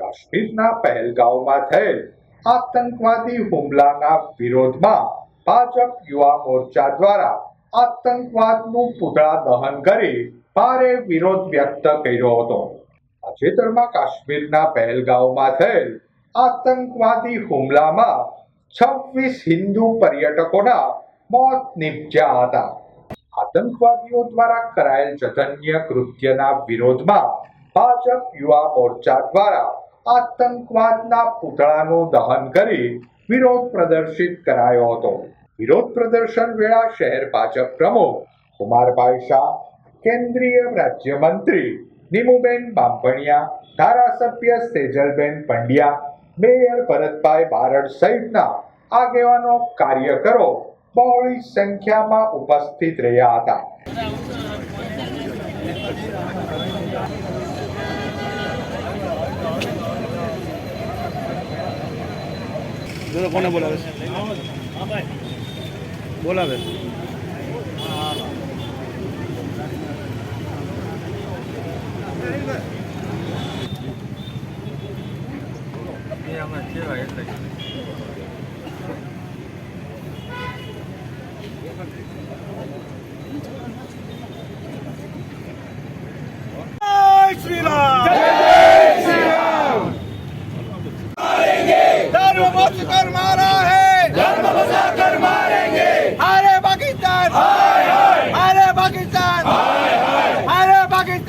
કાશ્મીરના પહેલગાંવમાં થયેલ આતંકવાદી હુમલાના વિરોધમાં ભાજપ યુવા મોરચા દ્વારા આતંકવાદનું પૂતળા દહન કરી ભારે વિરોધ વ્યક્ત કર્યો હતો. તાજેતરમાં કાશ્મીરના પહેલગાંવમાં થયેલ આતંકવાદી હુમલામાં છવ્વીસ હિન્દુ પર્યટકોના મોત નિપજ્યા હતા. આતંકવાદીઓ દ્વારા કરાયેલ જઘન્ય કૃત્યના વિરોધમાં ભાજપ યુવા મોરચા દ્વારા આતંકવાદના પૂતળાનું દહન કરી વિરોધ પ્રદર્શિત કરાયો હતો. વિરોધ પ્રદર્શન વેળા શહેર ભાજપ પ્રમુખ કુમારભાઈ શાહ, કેન્દ્રીય રાજ્યમંત્રી નીમુબેન બાંભણિયા, ધારાસભ્ય સેજલબેન પંડ્યા, મેયર ભરતભાઈ બારડ સહિતના આગેવાનો કાર્યકરો બહોળી સંખ્યામાં ઉપસ્થિત રહ્યા હતા. જો કોને બોલાવે છે બોલાવે છે.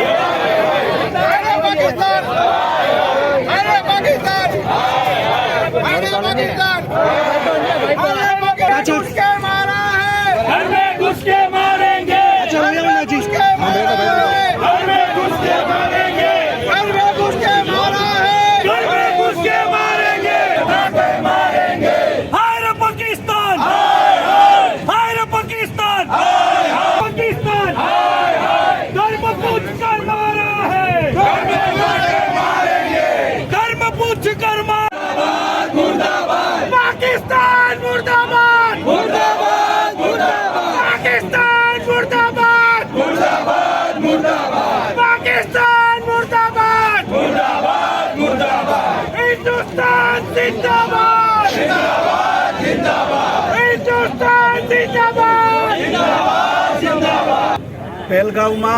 Yeah. જિગરમાં પાકિસ્તાન મુર્દાબાદ! મુર્દાબાદ મુર્દાબાદ! પાકિસ્તાન મુર્દાબાદ! મુર્દાબાદ મુર્દાબાદ પાકિસ્તાન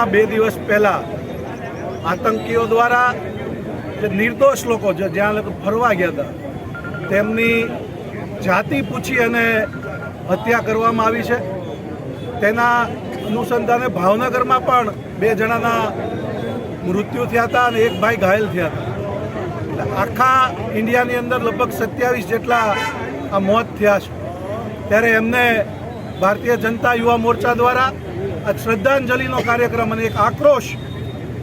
બે દિવસ પહેલા આતંકીઓ દ્વારા જે નિર્દોષ લોકો જે જ્યાં લોકો ફરવા ગયા હતા, તેમની જાતિ પૂછી અને હત્યા કરવામાં આવી છે. તેના અનુસંધાને ભાવનગરમાં પણ બે જણાના મૃત્યુ થયા હતા અને એક ભાઈ ઘાયલ થયા હતા. એટલે આખા ઇન્ડિયાની અંદર લગભગ સત્યાવીસ જેટલા આ મોત થયા છે. ત્યારે એમને ભારતીય જનતા યુવા મોરચા દ્વારા આ શ્રદ્ધાંજલિનો કાર્યક્રમ અને એક આક્રોશ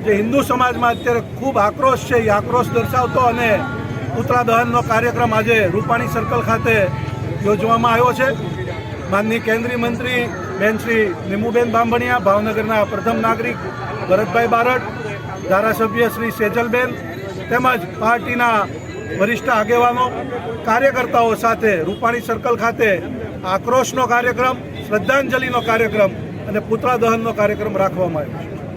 જે હિન્દુ સમાજમાં અત્યારે ખૂબ આક્રોશ છે, એ આક્રોશ દર્શાવતો અને પુતળા દહનનો કાર્યક્રમ આજે રૂપાણી સર્કલ ખાતે યોજવામાં આવ્યો છે. માનની કેન્દ્રીય મંત્રી બેન શ્રી નિમુબેન બાંભણિયા, ભાવનગરના પ્રથમ નાગરિક ભરતભાઈ બારડ, ધારાસભ્ય શ્રી સેજલબેન તેમજ પાર્ટીના વરિષ્ઠ આગેવાનો, કાર્યકર્તાઓ સાથે રૂપાણી સર્કલ ખાતે આક્રોશનો કાર્યક્રમ, શ્રદ્ધાંજલિનો કાર્યક્રમ અને પુતળા દહનનો કાર્યક્રમ રાખવામાં આવ્યો છે.